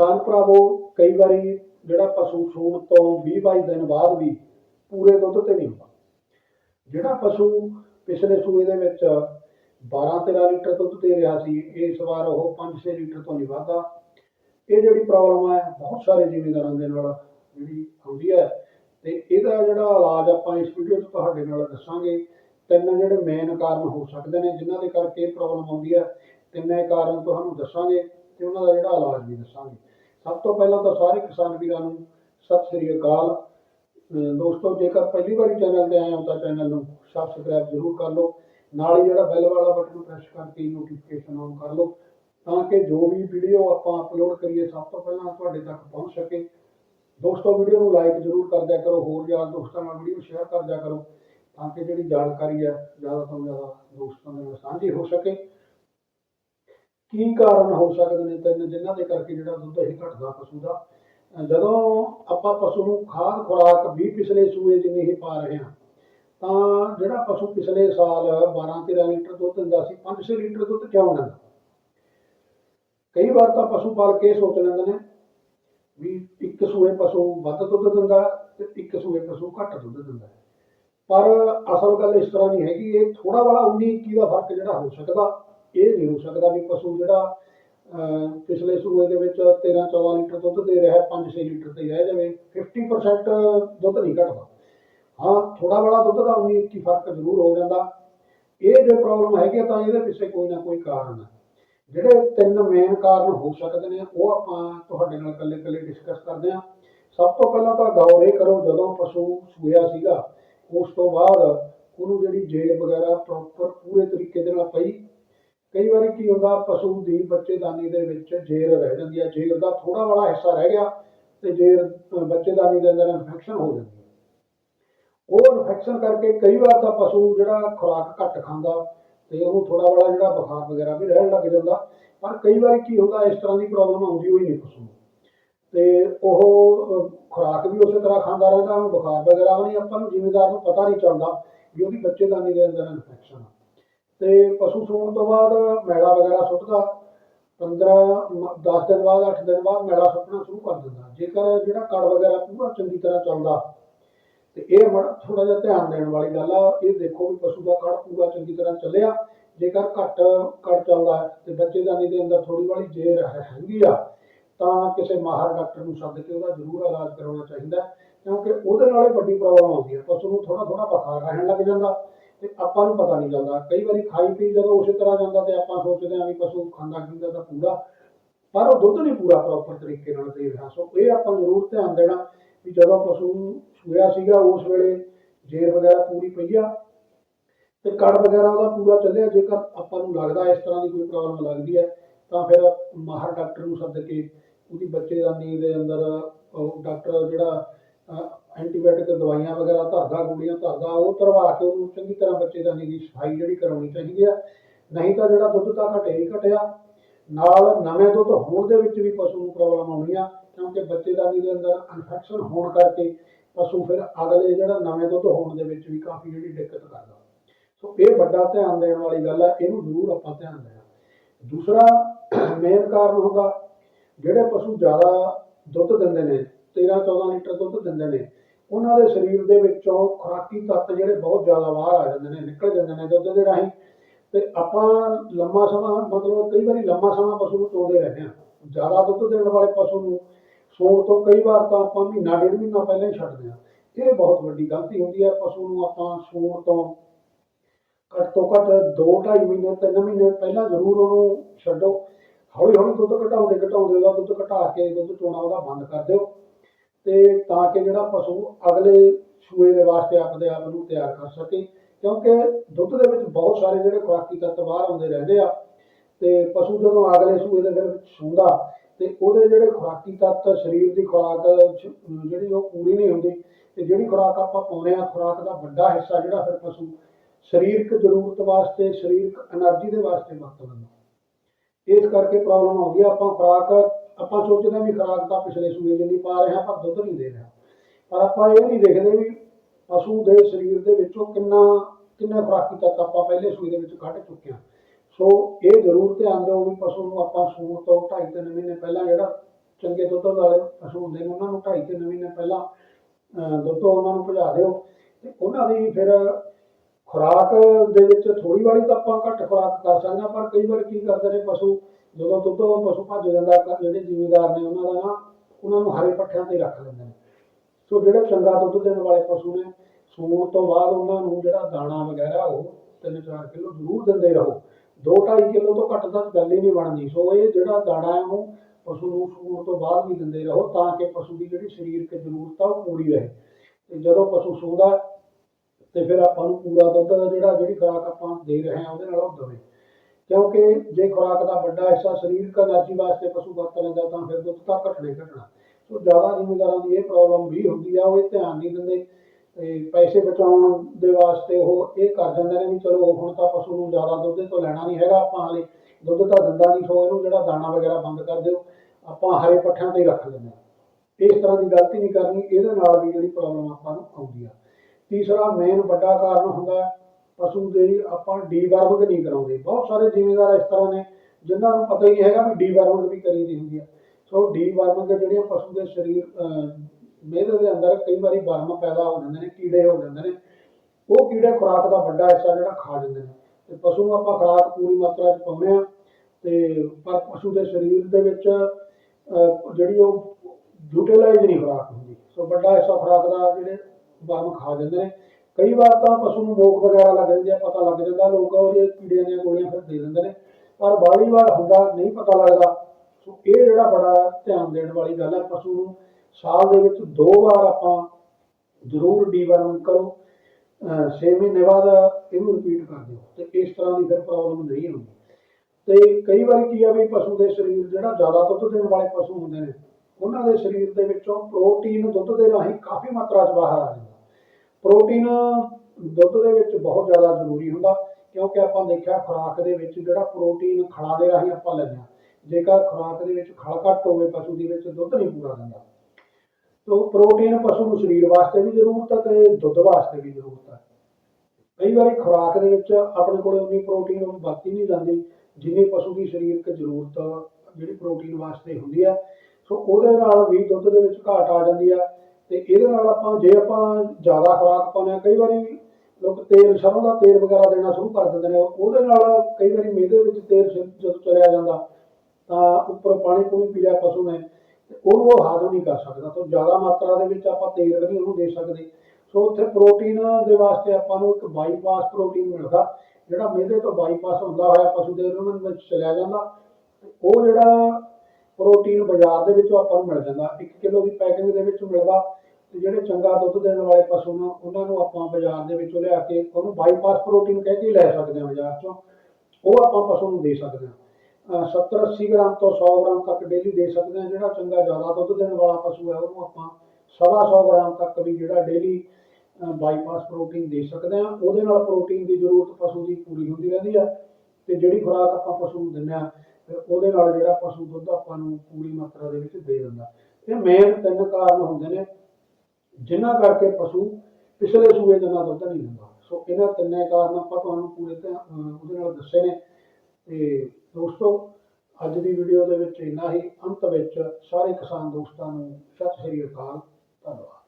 ਕਿਸਾਨ ਭਰਾਵੋ, ਕਈ ਵਾਰੀ ਜਿਹੜਾ ਪਸ਼ੂ ਸੂਣ ਤੋਂ 20 22 ਦਿਨ ਬਾਅਦ ਵੀ ਪੂਰੇ ਦੁੱਧ ਤੇ ਨਹੀਂ ਹੁੰਦਾ। ਜਿਹੜਾ ਪਸ਼ੂ ਪਿਛਲੇ ਸੂਏ ਦੇ ਵਿੱਚ 12 13 ਲੀਟਰ ਦੁੱਧ ਦੇ ਰਿਹਾ ਸੀ, ਇਸ ਵਾਰ ਉਹ 5-6 ਲੀਟਰ ਤੋਂ ਨਹੀਂ ਵੱਧਦਾ। ਇਹ ਜਿਹੜੀ ਪ੍ਰੋਬਲਮ ਹੈ ਬਹੁਤ ਸਾਰੇ ਜ਼ਿਮੀਂਦਾਰਾਂ ਦੇ ਨਾਲ ਜਿਹੜੀ ਆਉਂਦੀ ਹੈ ਤੇ ਇਹਦਾ ਜਿਹੜਾ ਇਲਾਜ ਆਪਾਂ ਇਸ ਵੀਡੀਓ 'ਚ ਤੁਹਾਡੇ ਨਾਲ ਦੱਸਾਂਗੇ। ਤਿੰਨ ਜਿਹੜੇ ਮੇਨ ਕਾਰਨ ਹੋ ਸਕਦੇ ਨੇ, ਜਿਨ੍ਹਾਂ ਦੇ ਕਰਕੇ ਇਹ ਪ੍ਰੋਬਲਮ ਆਉਂਦੀ ਹੈ ਤਿੰਨੇ ਕਾਰਨ ਤੁਹਾਨੂੰ ਦੱਸਾਂਗੇ ਤੇ ਉਹਨਾਂ ਦਾ ਜਿਹੜਾ ਇਲਾਜ ਵੀ ਦੱਸਾਂਗੇ। ਸਭ ਤੋਂ ਪਹਿਲਾਂ ਤਾਂ ਸਾਰੇ ਕਿਸਾਨ ਵੀਰਾਂ ਨੂੰ ਸਤਿ ਸ੍ਰੀ ਅਕਾਲ। ਦੋਸਤੋ, ਜੇਕਰ ਪਹਿਲੀ ਵਾਰੀ ਚੈਨਲ ਤੇ ਆਏ ਹੋ ਤਾਂ ਚੈਨਲ ਨੂੰ ਸਬਸਕ੍ਰਾਈਬ ਜ਼ਰੂਰ ਕਰ ਲਓ। ਨਾਲ ਹੀ ਜਿਹੜਾ ਬੈਲ ਵਾਲਾ ਬਟਨ ਪ੍ਰੈਸ ਕਰਕੇ ਨੋਟੀਫਿਕੇਸ਼ਨ ਆਨ ਕਰ ਲਓ, ਤਾਂ ਕਿ ਜੋ ਵੀ ਵੀਡੀਓ ਆਪਾਂ ਅਪਲੋਡ ਕਰੀਏ, ਸਭ ਤੋਂ ਪਹਿਲਾਂ ਤੁਹਾਡੇ ਤੱਕ ਪਹੁੰਚ ਸਕੇ। ਦੋਸਤੋ ਵੀਡੀਓ ਨੂੰ ਲਾਈਕ ਜ਼ਰੂਰ ਕਰ ਦਿਆ ਕਰੋ, ਹੋਰ ਯਾਰ ਦੋਸਤਾਂ ਨਾਲ ਵੀਡੀਓ ਸ਼ੇਅਰ ਕਰ ਦਿਆ ਕਰੋ, ਤਾਂ ਕਿ ਜਿਹੜੀ ਜਾਣਕਾਰੀ ਹੈ ਜ਼ਿਆਦਾ ਤੋਂ ਜ਼ਿਆਦਾ ਦੋਸਤਾਂ ਦੇ ਨਾਲ ਸਾਂਝੀ ਹੋ ਸਕੇ। ਕੀ ਕਾਰਨ ਹੋ ਸਕਦੇ ਨੇ ਤਿੰਨ, ਜਿਨ੍ਹਾਂ ਦੇ ਕਰਕੇ ਜਿਹੜਾ ਦੁੱਧ ਇਹ ਘਟਦਾ ਪਸ਼ੂ ਦਾ? ਜਦੋਂ ਆਪਾਂ ਪਸ਼ੂ ਨੂੰ ਖਾਦ, ਖੁਰਾਕ ਵੀ ਪਿਛਲੇ ਸੂਏ ਜਿੰਨੀ ਹੀ ਪਾ ਰਹੇ ਹਾਂ, ਤਾਂ ਜਿਹੜਾ ਪਸ਼ੂ ਪਿਛਲੇ ਸਾਲ 12 13 ਲੀਟਰ ਦੁੱਧ ਦਿੰਦਾ ਸੀ 5-6 ਲੀਟਰ ਦੁੱਧ ਕਿਉਂ ਦਿੰਦਾ? ਕਈ ਵਾਰ ਤਾਂ ਪਸ਼ੂ ਪਾਲਕ ਇਹ ਸੋਚ ਲੈਂਦੇ ਨੇ ਵੀ ਇੱਕ ਸੂਏ ਪਸ਼ੂ ਵੱਧ ਦੁੱਧ ਦਿੰਦਾ ਤੇ ਇੱਕ ਸੂਏ ਪਸ਼ੂ ਘੱਟ ਦੁੱਧ ਦਿੰਦਾ। ਪਰ ਅਸਲ ਗੱਲ ਇਸ ਤਰ੍ਹਾਂ ਨਹੀਂ ਹੈਗੀ, ਇਹ ਥੋੜਾ ਬੜਾ 19 21 ਦਾ ਫ਼ਰਕ ਜਿਹੜਾ ਹੋ ਸਕਦਾ। ਇਹ ਨਹੀਂ ਹੋ ਸਕਦਾ ਵੀ ਪਸ਼ੂ ਜਿਹੜਾ ਪਿਛਲੇ ਸੂਏ ਦੇ ਵਿੱਚ 13 14 ਲੀਟਰ ਦੁੱਧ ਦੇ ਰਿਹਾ 5-6 ਲੀਟਰ ਤੇ ਰਹਿ ਜਾਵੇ 50% ਦੁੱਧ ਨਹੀਂ ਘਟਦਾ। ਹਾਂ ਥੋੜਾ ਬੜਾ ਦੁੱਧ ਦਾ 19 21 ਫ਼ਰਕ ਜ਼ਰੂਰ ਹੋ ਜਾਂਦਾ। ਇਹ ਜੇ ਪ੍ਰੋਬਲਮ ਹੈਗੀ ਆ ਤਾਂ ਇਹਦੇ ਪਿੱਛੇ ਕੋਈ ਨਾ ਕੋਈ ਕਾਰਨ ਹੈ ਜਿਹੜੇ ਤਿੰਨ ਮੇਨ ਕਾਰਨ ਹੋ ਸਕਦੇ ਨੇ, ਉਹ ਆਪਾਂ ਤੁਹਾਡੇ ਨਾਲ ਇਕੱਲੇ ਇਕੱਲੇ ਡਿਸਕਸ ਕਰਦੇ ਹਾਂ। ਸਭ ਤੋਂ ਪਹਿਲਾਂ ਤਾਂ ਗੌਰ ਇਹ ਕਰੋ, ਜਦੋਂ ਪਸ਼ੂ ਸੂਇਆ ਸੀਗਾ, ਉਸ ਤੋਂ ਬਾਅਦ ਉਹਨੂੰ ਜਿਹੜੀ ਜੇਲ ਵਗੈਰਾ ਪ੍ਰੋਪਰ ਪੂਰੇ ਤਰੀਕੇ ਦੇ ਨਾਲ ਪਈ ਕਈ ਵਾਰੀ ਕੀ ਹੁੰਦਾ, ਪਸ਼ੂ ਦੀ ਬੱਚੇਦਾਨੀ ਦੇ ਵਿੱਚ ਜੇਰ ਰਹਿ ਜਾਂਦੀ ਹੈ ਜੇਰ ਦਾ ਥੋੜਾ ਵਾਲਾ ਹਿੱਸਾ ਰਹਿ ਗਿਆ ਤੇ ਜੇਰ ਬੱਚੇਦਾਨੀ ਦੇ ਅੰਦਰ ਇਨਫੈਕਸ਼ਨ ਹੋ ਜਾਂਦੀ ਹੈ ਉਹ ਇਨਫੈਕਸ਼ਨ ਕਰਕੇ ਕਈ ਵਾਰ ਤਾਂ ਪਸ਼ੂ ਜਿਹੜਾ ਖੁਰਾਕ ਘੱਟ ਖਾਂਦਾ ਤੇ ਉਹਨੂੰ ਥੋੜਾ ਵਾਲਾ ਜਿਹੜਾ ਬੁਖਾਰ ਵਗੈਰਾ ਵੀ ਰਹਿਣ ਲੱਗ ਜਾਂਦਾ। ਪਰ ਕਈ ਵਾਰੀ ਕੀ ਹੁੰਦਾ, ਇਸ ਤਰ੍ਹਾਂ ਦੀ ਪ੍ਰੋਬਲਮ ਆਉਂਦੀ ਹੋਈ ਨਹੀਂ ਪਸ਼ੂ ਨੂੰ। ਤੇ ਉਹ ਖੁਰਾਕ ਵੀ ਉਸੇ ਤਰ੍ਹਾਂ ਖਾਂਦਾ ਰਹਿੰਦਾ, ਉਹਨੂੰ ਬੁਖਾਰ ਵਗੈਰਾ ਵੀ ਨਹੀਂ, ਆਪਾਂ ਨੂੰ ਜ਼ਿਮੀਦਾਰ ਨੂੰ ਪਤਾ ਨਹੀਂ ਚੱਲਦਾ ਵੀ ਉਹਦੀ ਬੱਚੇਦਾਨੀ ਦੇ ਅੰਦਰ ਇਨਫੈਕਸ਼ਨ ਆ। ਤੇ ਪਸ਼ੂ ਸੂਣ ਤੋਂ ਬਾਅਦ ਮੈਲਾ ਵਗੈਰਾ ਸੁੱਟਦਾ 15 10 ਦਿਨ ਬਾਅਦ 8 ਦਿਨ ਬਾਅਦ ਮੈਲਾ ਸੁੱਟਣਾ ਸ਼ੁਰੂ ਕਰ ਦਿੰਦਾ। ਜੇਕਰ ਜਿਹੜਾ ਕੜ ਵਗੈਰਾ ਪੂਰਾ ਚੰਗੀ ਤਰ੍ਹਾਂ ਚੱਲਦਾ, ਤੇ ਇਹ ਥੋੜਾ ਜਿਹਾ ਧਿਆਨ ਦੇਣ ਵਾਲੀ ਗੱਲ ਆ, ਇਹ ਦੇਖੋ ਵੀ ਪਸ਼ੂ ਦਾ ਕੜ ਪੂਰਾ ਚੰਗੀ ਤਰ੍ਹਾਂ ਚੱਲਿਆ, ਜੇਕਰ ਘੱਟ ਕੜ ਚੱਲਦਾ ਹੈ ਤੇ ਬੱਚੇਦਾਨੀ ਦੇ ਅੰਦਰ ਥੋੜੀ ਵਾਲੀ ਜੇਰ ਹੈ- ਹੈਗੀ ਆ, ਤਾਂ ਕਿਸੇ ਮਾਹਰ ਡਾਕਟਰ ਨੂੰ ਸੱਦ ਕੇ ਉਹਦਾ ਜ਼ਰੂਰ ਇਲਾਜ ਕਰਾਉਣਾ ਚਾਹੀਦਾ ਕਿਉਂਕਿ ਉਹਦੇ ਨਾਲ ਹੀ ਵੱਡੀ ਪ੍ਰੋਬਲਮ ਆਉਂਦੀ ਹੈ, ਪਸ਼ੂ ਨੂੰ ਥੋੜਾ ਥੋੜਾ ਬੁਖਾਰ ਰਹਿਣ ਲੱਗ ਜਾਂਦਾ। ਤੇ ਆਪਾਂ ਨੂੰ ਪਤਾ ਨਹੀਂ ਚੱਲਦਾ ਕਈ ਵਾਰੀ ਖਾਈ ਪੀ ਜਦੋਂ ਉਸੇ ਤਰ੍ਹਾਂ ਜਾਂਦਾ ਤੇ ਆਪਾਂ ਸੋਚਦੇ ਹਾਂ ਵੀ ਪਸ਼ੂ ਖਾਂਦਾ ਪੀਂਦਾ ਤਾਂ ਪੂਰਾ। ਪਰ ਉਹ ਦੁੱਧ ਨਹੀਂ ਪੂਰਾ ਪ੍ਰੋਪਰ ਤਰੀਕੇ ਨਾਲ ਦੇ। ਰਿਹਾ ਸੋ ਇਹ ਆਪਾਂ ਜ਼ਰੂਰ ਧਿਆਨ ਦੇਣਾ ਵੀ ਜਦੋਂ ਪਸ਼ੂ ਸੂਇਆ ਸੀਗਾ ਉਸ ਵੇਲੇ ਜੇਰ ਵਗੈਰਾ ਪੂਰੀ ਪਈ ਆ ਤੇ ਕੜ ਵਗੈਰਾ ਉਹਦਾ ਪੂਰਾ ਚੱਲਿਆ। ਜੇਕਰ ਆਪਾਂ ਨੂੰ ਲੱਗਦਾ ਇਸ ਤਰ੍ਹਾਂ ਦੀ ਕੋਈ ਪ੍ਰੋਬਲਮ ਲੱਗਦੀ ਹੈ ਤਾਂ ਫਿਰ ਮਾਹਰ ਡਾਕਟਰ ਨੂੰ ਸੱਦ ਕੇ ਉਹਦੀ ਬੱਚੇਦਾਨੀ ਦੇ ਅੰਦਰ ਡਾਕਟਰ ਜਿਹੜਾ ਐਂਟੀਬਾਇਓਟਿਕ ਦਵਾਈਆਂ ਵਗੈਰਾ ਧਰਦਾ ਗੋਲੀਆਂ ਧਰਦਾ ਉਹ ਧਰਵਾ ਕੇ ਉਹਨੂੰ ਚੰਗੀ ਤਰ੍ਹਾਂ ਬੱਚੇਦਾਨੀ ਦੀ ਸਫ਼ਾਈ ਜਿਹੜੀ ਕਰਾਉਣੀ ਚਾਹੀਦੀ ਆ। ਨਹੀਂ ਤਾਂ ਜਿਹੜਾ ਦੁੱਧ ਤਾਂ ਘਟੇ ਹੀ ਘਟਿਆ। ਨਾਲ ਨਵੇਂ ਦੁੱਧ ਹੋਣ ਦੇ ਵਿੱਚ ਵੀ ਪਸ਼ੂ ਨੂੰ ਪ੍ਰੋਬਲਮ ਆਉਣੀ ਆ, ਕਿਉਂਕਿ ਬੱਚੇਦਾਨੀ ਦੇ ਅੰਦਰ ਇਨਫੈਕਸ਼ਨ ਹੋਣ ਕਰਕੇ ਪਸ਼ੂ ਫਿਰ ਅਗਲੇ ਜਿਹੜਾ ਨਵੇਂ ਦੁੱਧ ਹੋਣ ਦੇ ਵਿੱਚ ਵੀ ਕਾਫੀ ਜਿਹੜੀ ਦਿੱਕਤ ਕਰਦਾ। ਸੋ ਇਹ ਵੱਡਾ ਧਿਆਨ ਦੇਣ ਵਾਲੀ ਗੱਲ ਹੈ ਇਹਨੂੰ ਜ਼ਰੂਰ ਆਪਾਂ ਧਿਆਨ ਦੇਣਾ। ਦੂਸਰਾ ਮੇਨ ਕਾਰਨ ਹੁੰਦਾ ਜਿਹੜੇ ਪਸ਼ੂ ਜ਼ਿਆਦਾ ਦੁੱਧ ਦਿੰਦੇ ਨੇ 13 14 ਲੀਟਰ ਦੁੱਧ ਦਿੰਦੇ ਨੇ ਉਹਨਾਂ ਦੇ ਸਰੀਰ ਦੇ ਵਿੱਚੋਂ ਖੁਰਾਕੀ ਤੱਤ ਜਿਹੜੇ ਬਹੁਤ ਜ਼ਿਆਦਾ ਬਾਹਰ ਆ ਜਾਂਦੇ ਨੇ, ਨਿਕਲ ਜਾਂਦੇ ਨੇ ਦੁੱਧ ਦੇ ਰਾਹੀਂ। ਤੇ ਆਪਾਂ ਲੰਮਾ ਸਮਾਂ, ਮਤਲਬ ਕਈ ਵਾਰੀ ਲੰਮਾ ਸਮਾਂ ਪਸ਼ੂ ਨੂੰ ਚੋਂਦੇ ਰਹਿੰਦੇ ਹਾਂ। ਜ਼ਿਆਦਾ ਦੁੱਧ ਦੇਣ ਵਾਲੇ ਪਸ਼ੂ ਨੂੰ ਸੂਣ ਤੋਂ ਕਈ ਵਾਰ ਤਾਂ ਆਪਾਂ ਮਹੀਨਾ, ਡੇਢ ਮਹੀਨਾ ਪਹਿਲਾਂ ਹੀ ਛੱਡਦੇ ਹਾਂ। ਇਹ ਬਹੁਤ ਵੱਡੀ ਗਲਤੀ ਹੁੰਦੀ ਹੈ ਪਸ਼ੂ ਨੂੰ ਆਪਾਂ ਸੂਣ ਤੋਂ ਘੱਟ ਤੋਂ ਘੱਟ 2.5 ਮਹੀਨੇ 3 ਮਹੀਨੇ ਪਹਿਲਾਂ ਜ਼ਰੂਰ ਉਹਨੂੰ ਛੱਡੋ। ਹੌਲੀ ਹੌਲੀ ਦੁੱਧ ਘਟਾਉਂਦੇ ਘਟਾਉਂਦੇ ਉਹਦਾ ਦੁੱਧ ਘਟਾ ਕੇ ਦੁੱਧ ਚੋਣਾ ਉਹਦਾ ਬੰਦ ਕਰ ਦਿਓ। ਤੇ ਤਾਂ ਕਿ ਜਿਹੜਾ ਪਸ਼ੂ ਅਗਲੇ ਸੂਏ ਦੇ ਵਾਸਤੇ ਆਪਣੇ ਆਪ ਨੂੰ ਤਿਆਰ ਕਰ ਸਕੇ, ਕਿਉਂਕਿ ਦੁੱਧ ਦੇ ਵਿੱਚ ਬਹੁਤ ਸਾਰੇ ਜਿਹੜੇ ਖੁਰਾਕੀ ਤੱਤ ਬਾਹਰ ਆਉਂਦੇ ਰਹਿੰਦੇ ਆ, ਤੇ ਪਸ਼ੂ ਜਦੋਂ ਅਗਲੇ ਸੂਏ ਦੇ ਫਿਰ ਸੂੰਦਾ, ਤੇ ਉਹਦੇ ਜਿਹੜੇ ਖੁਰਾਕੀ ਤੱਤ ਸਰੀਰ ਦੀ ਖੁਰਾਕ ਜਿਹੜੀ ਉਹ ਪੂਰੀ ਨਹੀਂ ਹੁੰਦੀ, ਤੇ ਜਿਹੜੀ ਖੁਰਾਕ ਆਪਾਂ ਪਾਉਂਦੇ ਆ ਖੁਰਾਕ ਦਾ ਵੱਡਾ ਹਿੱਸਾ ਜਿਹੜਾ ਫਿਰ ਪਸ਼ੂ ਸਰੀਰਕ ਜ਼ਰੂਰਤ ਵਾਸਤੇ, ਸਰੀਰਕ એનર્ਜੀ ਦੇ ਵਾਸਤੇ ਵਰਤਦਾ। ਇਸ ਕਰਕੇ ਪ੍ਰੋਬਲਮ ਆਉਂਦੀ ਆ, ਆਪਾਂ ਖੁਰਾਕ ਆਪਾਂ ਸੋਚਦੇ ਹਾਂ ਵੀ ਖੁਰਾਕ ਤਾਂ ਪਿਛਲੇ ਸੂਏ ਜਿੰਨੀ ਪਾ ਰਿਹਾ ਪਰ ਦੁੱਧ ਨਹੀਂ ਦੇ ਰਿਹਾ। ਪਰ ਆਪਾਂ ਇਹ ਨਹੀਂ ਦੇਖਦੇ ਵੀ ਪਸ਼ੂ ਦੇ ਸਰੀਰ ਦੇ ਵਿੱਚੋਂ ਕਿੰਨਾ ਕਿੰਨਾ ਖੁਰਾਕੀ ਤੱਤ ਆਪਾਂ ਪਹਿਲੇ ਸੂਏ ਦੇ ਵਿੱਚ ਕੱਢ ਚੁੱਕੇ ਹਾਂ। ਸੋ ਇਹ ਜ਼ਰੂਰ ਧਿਆਨ ਦਿਓ ਵੀ ਪਸ਼ੂ ਨੂੰ ਆਪਾਂ ਸੂਰ ਤੋਂ 2.5 ਤਿੰਨ ਮਹੀਨੇ ਪਹਿਲਾਂ ਜਿਹੜਾ ਚੰਗੇ ਦੁੱਧ ਵਾਲੇ ਪਸ਼ੂ ਹੁੰਦੇ ਨੇ ਉਹਨਾਂ ਨੂੰ ਢਾਈ ਤਿੰਨ ਮਹੀਨੇ ਪਹਿਲਾਂ, ਅਹ ਦੁੱਧ ਉਹਨਾਂ ਨੂੰ ਭਜਾ ਦਿਓ। ਤੇ ਉਹਨਾਂ ਦੀ ਫਿਰ ਖੁਰਾਕ ਦੇ ਵਿੱਚ ਥੋੜੀ ਵਾਲੀ ਤਾਂ ਆਪਾਂ ਘੱਟ ਖੁਰਾਕ ਕਰ ਸਕਦੇ ਹਾਂ, ਪਰ ਕਈ ਵਾਰ ਕੀ ਕਰਦੇ ਨੇ ਪਸ਼ੂ, ਜਦੋਂ ਦੁੱਧ ਪਸ਼ੂ ਭੱਜ ਜਾਂਦਾ ਜਿਹੜੇ ਜ਼ਿਮੀਦਾਰ ਨੇ ਉਹਨਾਂ ਦਾ ਨਾ, ਉਹਨਾਂ ਨੂੰ ਹਰੇ ਪੱਠਿਆਂ ਤੇ ਰੱਖ ਲੈਂਦੇ ਨੇ। ਸੋ ਜਿਹੜੇ ਚੰਗਾ ਦੁੱਧ ਦੇਣ ਵਾਲੇ ਪਸ਼ੂ ਨੇ, ਸੂਣ ਤੋਂ ਬਾਅਦ ਉਹਨਾਂ ਨੂੰ ਜਿਹੜਾ ਦਾਣਾ ਵਗੈਰਾ ਉਹ 3-4 ਕਿਲੋ ਜ਼ਰੂਰ ਦਿੰਦੇ ਰਹੋ। 2-2.5 ਕਿਲੋ ਤੋਂ ਘੱਟ ਤਾਂ ਗੱਲ ਹੀ ਨਹੀਂ ਬਣਦੀ। ਸੋ ਇਹ ਜਿਹੜਾ ਦਾਣਾ ਹੈ ਉਹ ਪਸ਼ੂ ਨੂੰ ਸੂਣ ਤੋਂ ਬਾਅਦ ਵੀ ਦਿੰਦੇ ਰਹੋ, ਤਾਂ ਕਿ ਪਸ਼ੂ ਦੀ ਜਿਹੜੀ ਸਰੀਰਕ ਜ਼ਰੂਰਤ ਆ, ਉਹ ਪੂਰੀ ਰਹੇ। ਤੇ ਜਦੋਂ ਪਸ਼ੂ ਸੂੰਦਾ ਤੇ ਫਿਰ ਆਪਾਂ ਨੂੰ ਪੂਰਾ ਦੁੱਧ ਜਿਹੜਾ, ਜਿਹੜੀ ਖੁਰਾਕ ਆਪਾਂ ਦੇ ਰਹੇ ਹਾਂ, ਉਹਦੇ ਨਾਲ ਉਹ ਦਵੇ। ਕਿਉਂਕਿ ਜੇ ਖੁਰਾਕ ਦਾ ਵੱਡਾ ਹਿੱਸਾ ਸਰੀਰਕ ਐਨਰਜੀ ਵਾਸਤੇ ਪਸ਼ੂ ਵਰਤ ਲੈਂਦਾ ਤਾਂ ਫਿਰ ਦੁੱਧ ਤਾਂ ਘਟਣੇ ਘਟਣਾ। ਸੋ ਜ਼ਿਆਦਾ ਜ਼ਿਮੀਦਾਰਾਂ ਦੀ ਇਹ ਪ੍ਰੋਬਲਮ ਵੀ ਹੁੰਦੀ ਆ, ਉਹ ਇਹ ਧਿਆਨ ਨਹੀਂ ਦਿੰਦੇ। ਤੇ ਪੈਸੇ ਬਚਾਉਣ ਦੇ ਵਾਸਤੇ ਉਹ ਇਹ ਕਰ ਦਿੰਦੇ ਨੇ ਵੀ ਚਲੋ ਹੁਣ ਤਾਂ ਪਸ਼ੂ ਨੂੰ ਜ਼ਿਆਦਾ ਦੁੱਧ ਤੋਂ ਲੈਣਾ ਨਹੀਂ ਹੈਗਾ, ਆਪਾਂ ਹਾਲੇ ਦੁੱਧ ਤਾਂ ਦਿੰਦਾ ਨਹੀਂ, ਸੋ ਇਹਨੂੰ ਜਿਹੜਾ ਦਾਣਾ ਵਗੈਰਾ ਬੰਦ ਕਰ ਦਿਓ, ਆਪਾਂ ਹਰੇ ਪੱਠਿਆਂ ਤੇ ਰੱਖ ਲੈਂਦੇ ਇਸ ਤਰ੍ਹਾਂ ਦੀ ਗਲਤੀ ਨਹੀਂ ਕਰਨੀ, ਇਹਦੇ ਨਾਲ ਵੀ ਜਿਹੜੀ ਪ੍ਰੋਬਲਮ ਆਪਾਂ ਨੂੰ ਆਉਂਦੀ ਆ। ਤੀਸਰਾ ਮੇਨ ਵੱਡਾ ਕਾਰਨ ਹੁੰਦਾ ਪਸ਼ੂ ਦੇ ਆਪਾਂ ਡੀਵਰਮਿੰਗ ਨਹੀਂ ਕਰਾਉਂਦੇ। ਬਹੁਤ ਸਾਰੇ ਜ਼ਿਮੀਂਦਾਰ ਇਸ ਤਰ੍ਹਾਂ ਨੇ ਜਿਨ੍ਹਾਂ ਨੂੰ ਪਤਾ ਹੀ ਨਹੀਂ ਹੈਗਾ ਵੀ ਡੀਵਰਮਿੰਗ ਵੀ ਕਰੀ ਕਰੀਦੀ ਹੁੰਦੀ ਹੈ। ਸੋ ਡੀਵਰਮਿੰਗ ਜਿਹੜੀਆਂ ਪਸ਼ੂ ਦੇ ਸਰੀਰ ਅਹ, ਮਿਹਦੇ ਦੇ ਅੰਦਰ ਕਈ ਵਾਰੀ ਵਰਮ ਪੈਦਾ ਹੋ ਜਾਂਦੇ ਨੇ ਕੀੜੇ ਹੋ ਜਾਂਦੇ ਨੇ। ਉਹ ਕੀੜੇ ਖੁਰਾਕ ਦਾ ਵੱਡਾ ਹਿੱਸਾ ਜਿਹੜਾ ਖਾ ਜਾਂਦੇ ਨੇ। ਤੇ ਪਸ਼ੂ ਨੂੰ ਆਪਾਂ ਖੁਰਾਕ ਪੂਰੀ ਮਾਤਰਾ 'ਚ ਪਾਉਂਦੇ ਆ ਤੇ ਪਰ ਪਸ਼ੂ ਦੇ ਸਰੀਰ ਦੇ ਵਿੱਚ ਜਿਹੜੀ ਉਹ ਯੂਟਿਲਾਈਜ਼ ਨਹੀਂ ਖੁਰਾਕ ਹੁੰਦੀ। ਸੋ ਵੱਡਾ ਹਿੱਸਾ ਖੁਰਾਕ ਦਾ ਜਿਹੜੇ ਵਰਮ ਖਾ ਜਾਂਦੇ ਨੇ। ਕਈ ਵਾਰ ਤਾਂ ਪਸ਼ੂ ਨੂੰ ਮੋਕ ਵਗੈਰਾ ਲੱਗ ਜਾਂਦੀ ਆ, ਪਤਾ ਲੱਗ ਜਾਂਦਾ, ਲੋਕ ਉਹਦੇ ਕੀੜਿਆਂ ਦੀਆਂ ਗੋਲੀਆਂ ਫਿਰ ਦੇ ਦਿੰਦੇ ਨੇ। ਪਰ ਬਾਹਲੀ ਵਾਰ ਹੁੰਦਾ, ਨਹੀਂ ਪਤਾ ਲੱਗਦਾ। ਸੋ ਇਹ ਜਿਹੜਾ ਬੜਾ ਧਿਆਨ ਦੇਣ ਵਾਲੀ ਗੱਲ ਹੈ, ਪਸ਼ੂ ਨੂੰ ਸਾਲ ਦੇ ਵਿੱਚ ਦੋ ਵਾਰ ਆਪਾਂ ਜ਼ਰੂਰ ਡੀਵਰਮਿੰਗ ਕਰੋ। 6 ਮਹੀਨੇ ਬਾਅਦ ਇਹਨੂੰ ਰਿਪੀਟ ਕਰ ਦਿਓ ਤੇ ਇਸ ਤਰ੍ਹਾਂ ਦੀ ਫਿਰ ਪ੍ਰੋਬਲਮ ਨਹੀਂ ਹੁੰਦੀ ਤੇ ਕਈ ਵਾਰੀ ਕੀ ਆ ਵੀ ਪਸ਼ੂ ਦੇ ਸਰੀਰ ਜਿਹੜਾ ਜ਼ਿਆਦਾ ਦੁੱਧ ਦੇਣ ਵਾਲੇ ਪਸ਼ੂ ਹੁੰਦੇ ਨੇ, ਉਹਨਾਂ ਦੇ ਸਰੀਰ ਦੇ ਵਿੱਚੋਂ ਪ੍ਰੋਟੀਨ ਦੁੱਧ ਦੇ ਰਾਹੀਂ ਕਾਫੀ ਮਾਤਰਾ 'ਚ ਬਾਹਰ ਆ ਜਾਂਦਾ। ਪ੍ਰੋਟੀਨ ਦੁੱਧ ਦੇ ਵਿੱਚ ਬਹੁਤ ਜ਼ਿਆਦਾ ਜ਼ਰੂਰੀ ਹੁੰਦਾ, ਕਿਉਂਕਿ ਆਪਾਂ ਦੇਖਿਆ ਖੁਰਾਕ ਦੇ ਵਿੱਚ ਜਿਹੜਾ ਪ੍ਰੋਟੀਨ ਖਲਾਂ ਦੇ ਰਾਹੀਂ ਆਪਾਂ ਲੈਂਦੇ ਹਾਂ। ਜੇਕਰ ਖੁਰਾਕ ਦੇ ਵਿੱਚ ਖਲ ਘੱਟ ਹੋਵੇ, ਪਸ਼ੂ ਦੇ ਵਿੱਚ ਦੁੱਧ ਨਹੀਂ ਪੂਰਾ ਦਿੰਦਾ। ਤੋ ਪ੍ਰੋਟੀਨ ਪਸ਼ੂ ਨੂੰ ਸਰੀਰ ਵਾਸਤੇ ਵੀ ਜ਼ਰੂਰਤ ਹੈ ਤੇ ਦੁੱਧ ਵਾਸਤੇ ਵੀ ਜ਼ਰੂਰਤ ਹੈ। ਕਈ ਵਾਰੀ ਖੁਰਾਕ ਦੇ ਵਿੱਚ ਆਪਣੇ ਕੋਲ ਉਨੀ ਪ੍ਰੋਟੀਨ ਬਾਕੀ ਨਹੀਂ ਜਾਂਦੀ, ਜਿੰਨੀ ਪਸ਼ੂ ਦੀ ਸਰੀਰਕ ਜ਼ਰੂਰਤ ਜਿਹੜੀ ਪ੍ਰੋਟੀਨ ਵਾਸਤੇ ਹੁੰਦੀ ਹੈ। ਸੋ ਉਹਦੇ ਨਾਲ ਵੀ ਦੁੱਧ ਦੇ ਵਿੱਚ ਘਾਟ ਆ ਜਾਂਦੀ ਆ ਤੇ ਇਹਦੇ ਨਾਲ ਆਪਾਂ ਜੇ ਆਪਾਂ ਜ਼ਿਆਦਾ ਖੁਰਾਕ ਪਾਉਂਦੇ ਹਾਂ, ਕਈ ਵਾਰੀ ਲੋਕ ਤੇਲ, ਸਰੋਂ ਦਾ ਤੇਲ ਵਗੈਰਾ ਦੇਣਾ ਸ਼ੁਰੂ ਕਰ ਦਿੰਦੇ ਨੇ, ਉਹਦੇ ਨਾਲ ਕਈ ਵਾਰੀ ਮਿਹਦੇ ਵਿੱਚ ਤੇਲ ਜਦੋਂ ਚਲਿਆ ਜਾਂਦਾ, ਤਾਂ ਉੱਪਰ ਪਾਣੀ ਪੂਣੀ ਪੀ ਲਿਆ ਪਸ਼ੂ ਨੇ, ਤੇ ਉਹਨੂੰ ਉਹ ਹਾਜ਼ਮ ਨਹੀਂ ਕਰ ਸਕਦਾ। ਤਾਂ ਜ਼ਿਆਦਾ ਮਾਤਰਾ ਦੇ ਵਿੱਚ ਆਪਾਂ ਤੇਲ ਵੀ ਉਹਨੂੰ ਦੇ ਸਕਦੇ। ਸੋ ਉੱਥੇ ਪ੍ਰੋਟੀਨ ਦੇ ਵਾਸਤੇ ਆਪਾਂ ਨੂੰ ਇੱਕ ਬਾਈਪਾਸ ਪ੍ਰੋਟੀਨ ਮਿਲਦਾ, ਜਿਹੜਾ ਮਿਹਦੇ ਤੋਂ ਬਾਈਪਾਸ ਹੁੰਦਾ ਹੋਇਆ ਪਸ਼ੂ ਦੇ ਉਹਨਾਂ ਵਿੱਚ ਚਲਿਆ ਜਾਂਦਾ। ਤੇ ਉਹ ਜਿਹੜਾ ਪ੍ਰੋਟੀਨ ਬਾਜ਼ਾਰ ਦੇ ਵਿੱਚੋਂ ਆਪਾਂ ਨੂੰ ਮਿਲ ਜਾਂਦਾ। 1 ਕਿਲੋ ਦੀ ਪੈਕਿੰਗ ਦੇ ਵਿੱਚ ਮਿਲਦਾ। ਤੇ ਜਿਹੜੇ ਚੰਗਾ ਦੁੱਧ ਦੇਣ ਵਾਲੇ ਪਸ਼ੂ ਨੇ, ਉਹਨਾਂ ਨੂੰ ਆਪਾਂ ਬਾਜ਼ਾਰ ਦੇ ਵਿੱਚੋਂ ਲਿਆ ਕੇ ਉਹਨੂੰ ਬਾਈਪਾਸ ਪ੍ਰੋਟੀਨ ਕਹਿ ਕੇ ਲੈ ਸਕਦੇ ਹਾਂ ਬਾਜ਼ਾਰ ਚੋਂ। ਉਹ ਆਪਾਂ ਪਸ਼ੂ ਨੂੰ ਦੇ ਸਕਦੇ ਹਾਂ। 70 80 ਗ੍ਰਾਮ ਤੋਂ 100 ਗ੍ਰਾਮ ਤੱਕ ਡੇਲੀ ਦੇ ਸਕਦੇ ਹਾਂ। ਜਿਹੜਾ ਚੰਗਾ ਜ਼ਿਆਦਾ ਦੁੱਧ ਦੇਣ ਵਾਲਾ ਪਸ਼ੂ ਹੈ, ਉਹਨੂੰ ਆਪਾਂ ਸਵਾ 100 ਗ੍ਰਾਮ ਤੱਕ ਵੀ ਜਿਹੜਾ ਡੇਲੀ ਬਾਈਪਾਸ ਪ੍ਰੋਟੀਨ ਦੇ ਸਕਦੇ ਹਾਂ। ਉਹਦੇ ਨਾਲ ਪ੍ਰੋਟੀਨ ਦੀ ਜ਼ਰੂਰਤ ਪਸ਼ੂ ਦੀ ਪੂਰੀ ਹੁੰਦੀ ਰਹਿੰਦੀ ਆ ਤੇ ਜਿਹੜੀ ਖੁਰਾਕ ਆਪਾਂ ਪਸ਼ੂ ਨੂੰ ਦਿੰਦੇ ਆ ਫਿਰ ਉਹਦੇ ਨਾਲ ਜਿਹੜਾ ਪਸ਼ੂ ਦੁੱਧ ਆਪਾਂ ਨੂੰ ਪੂਰੀ ਮਾਤਰਾ ਦੇ ਵਿੱਚ ਦੇ ਦਿੰਦਾ। ਇਹ ਮੇਨ ਤਿੰਨ ਕਾਰਨ ਹੁੰਦੇ ਨੇ। ਜਿਨ੍ਹਾਂ ਕਰਕੇ ਪਸ਼ੂ ਪਿਛਲੇ ਸੂਏ ਦੇ ਨਾਲ ਦੁੱਧ ਨਹੀਂ ਦਿੰਦਾ। ਸੋ ਇਹਨਾਂ ਤਿੰਨੇ ਕਾਰਨ ਆਪਾਂ ਤੁਹਾਨੂੰ ਪੂਰੇ ਧਿਆਨ- ਉਹਦੇ ਨਾਲ ਦੱਸੇ ਨੇ। ਤੇ ਦੋਸਤੋ, ਅੱਜ ਦੀ ਵੀਡੀਓ ਦੇ ਵਿੱਚ ਇੰਨਾ ਹੀ। ਅੰਤ ਵਿੱਚ ਸਾਰੇ ਕਿਸਾਨ ਦੋਸਤਾਂ ਨੂੰ ਸਤਿ ਸ੍ਰੀ ਅਕਾਲ। ਧੰਨਵਾਦ।